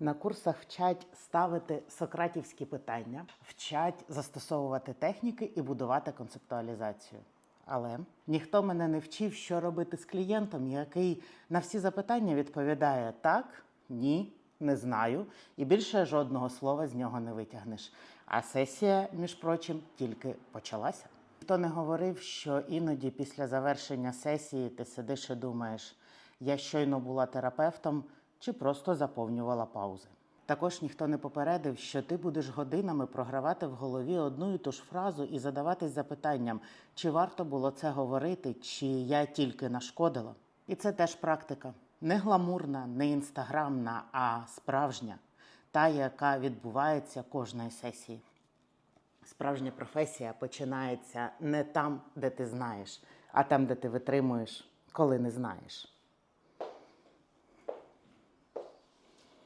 На курсах вчать ставити сократівські питання, вчать застосовувати техніки і будувати концептуалізацію. Але ніхто мене не вчив, що робити з клієнтом, який на всі запитання відповідає так, ні, не знаю, і більше жодного слова з нього не витягнеш. А сесія, між прочим, тільки почалася. Хто не говорив, що іноді після завершення сесії ти сидиш і думаєш, я щойно була терапевтом чи просто заповнювала паузи. Також ніхто не попередив, що ти будеш годинами програвати в голові одну і ту ж фразу і задаватись запитанням, чи варто було це говорити, чи я тільки нашкодила. І це теж практика. Не гламурна, не інстаграмна, а справжня, та, яка відбувається кожної сесії. Справжня професія починається не там, де ти знаєш, а там, де ти витримуєш, коли не знаєш.